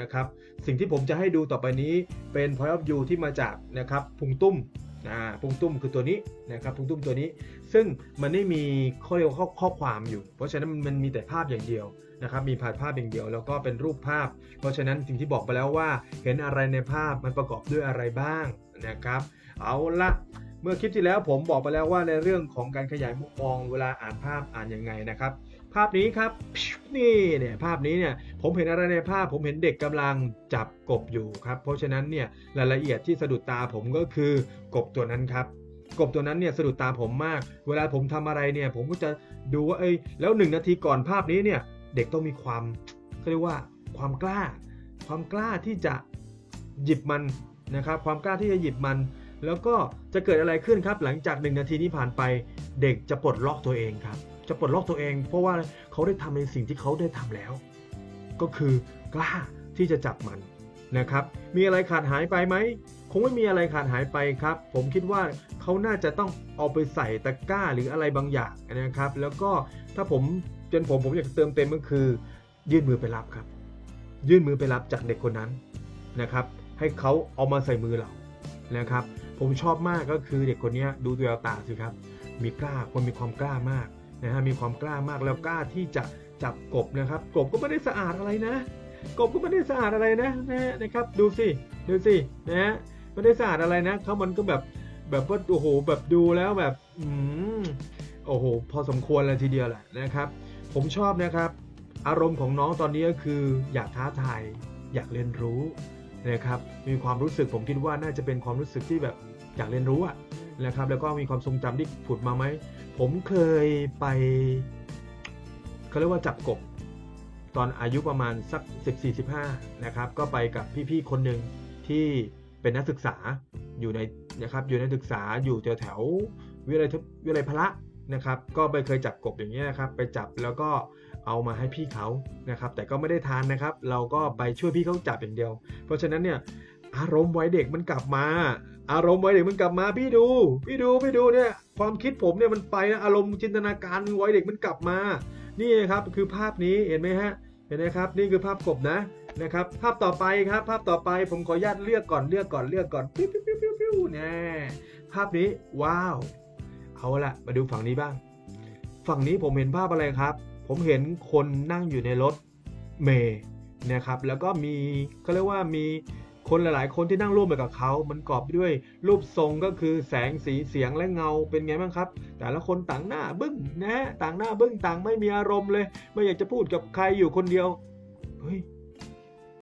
นะครับ สิ่งที่ผมจะให้ดูต่อไปนี้เป็น point of view ที่มาจากนะครับพุงตุ้มอ่าพุงตุ้มคือตัวนี้นะครับพุงตุ้มตัวนี้ ซึ่งมันไม่มีข้อเรียกข้อข้อความอยู่ เพราะฉะนั้นมันมีแต่ภาพอย่างเดียวนะครับมีภาพภาพอย่างเดียวแล้วก็เป็นรูปภาพ เพราะฉะนั้นสิ่งที่บอกไปแล้วว่าเห็นอะไรในภาพมันประกอบด้วยอะไรบ้างนะครับ เอาละ มื่อคลิปที่แล้วผมบอกไปแล้วว่าในเรื่องของการขยายมุมมองเวลาอ่านภาพอ่านยังไงนะครับ ภาพนี้ครับนี่เนี่ยภาพนี้เนี่ยผมเห็นอะไรในภาพ ผมเห็นเด็กกำลังจับกบอยู่ครับเพราะฉะนั้นเนี่ยรายละเอียดที่สะดุดตาผมก็คือกบตัวนั้นครับกบตัวนั้นเนี่ยสะดุดตาผมมาก เวลาผมทำอะไรเนี่ยผมก็จะดูว่าเอ้ยแล้วหนึ่งนาทีก่อนภาพนี้เนี่ยเด็กต้องมีความเขาเรียกว่าความกล้า ความกล้าที่จะหยิบมันนะครับ ความกล้าที่จะหยิบมัน แล้วก็จะเกิดอะไรขึ้นครับ หลังจากหนึ่งนาทีนี้ผ่านไป เด็กจะปลดล็อกตัวเองครับ จะปลดล็อกตัวเอง เพราะว่าเขาได้ทำในสิ่งที่เขาได้ทำแล้ว ก็คือกล้าที่จะจับมันนะครับ มีอะไรขาดหายไปไหม คงไม่มีอะไรขาดหายไปครับ ผมคิดว่าเขาน่าจะต้องเอาไปใส่ตะกร้าหรืออะไรบางอย่างนะครับ แล้วก็ถ้าผมจนผมผมอยากเติมเต็มก็คือ ยื่นมือไปรับครับ ยื่นมือไปรับจากเด็กคนนั้นนะครับ ให้เขาเอามาใส่มือเรานะครับ ผมชอบมากก็คือเด็กคนนี้ดูแววตาสิครับ มีกล้าคนมีความกล้ามากนะฮะมีความกล้ามากแล้วกล้าที่จะจับกบนะครับ กบก็ไม่ได้สะอาดอะไรนะ กบก็ไม่ได้สะอาดอะไรนะนะฮะนะครับ ดูสิดูสินะฮะไม่ได้สะอาดอะไรนะเขามันก็แบบแบบว่าโอ้โหแบบดูแล้วแบบอืมโอ้โหพอสมควรเลยทีเดียวแหละนะครับ ผมชอบนะครับ อารมณ์ของน้องตอนนี้ก็คืออยากท้าทายอยากเรียนรู้ นะครับมีความรู้สึกผมคิดว่าน่าจะเป็นความรู้สึกที่แบบอยากเรียนรู้อะนะครับแล้วก็มีความทรงจำที่ผุดมาไหมผมเคยไปเขาเรียกว่าจับกบตอนอายุประมาณสัก 14-15นะครับก็ไปกับพี่ๆคนหนึ่งที่เป็นนักศึกษาอยู่ในนะครับอยู่ในศึกษาอยู่แถวแถววิทยาลัยวิทยาลัยพละนะครับ ก็ไปเคยจับกบอย่างนี้ยนะครับ ไปจับแล้วก็ เอามาให้พี่เขานะครับ แต่ก็ไม่ได้ทานนะครับ เราก็ไปช่วยพี่เขาจับอย่างเดียว เพราะฉะนั้นเนี่ยอารมณ์วัยเด็กมันกลับมา อารมณ์วัยเด็กมันกลับมาพี่ดู พี่ดูพี่ดูเนี่ยความคิดผมเนี่ยมันไปนะอารมณ์จินตนาการวัยเด็กมันกลับมา นี่ครับคือภาพนี้เห็นไหมฮะเห็นไหมครับ นี่คือภาพกบนะนะครับ ภาพต่อไปครับ ภาพต่อไปผมขออนุญาตเลือกก่อนเลือกก่อนเลือกก่อนปิ้วปิ้วปิ้วปิ้วปิ้วแน่ภาพนี้ว้าว เอาละมาดูฝั่งนี้บ้าง ฝั่งนี้ผมเห็นภาพอะไรครับ ผมเห็นคนนั่งอยู่ในรถเมย์นะครับแล้วก็มีเขาเรียกว่ามีคนหลายๆ คนที่นั่งร่วมไปกับเขา มันกรอบด้วยรูปทรงก็คือแสงสีเสียงและเงาเป็นไงบ้างครับ แต่ละคนต่างหน้าบึ้งนะฮะต่างหน้าบึ้งต่างไม่มีอารมณ์เลย ไม่อยากจะพูดกับใครอยู่คนเดียว เฮ้ย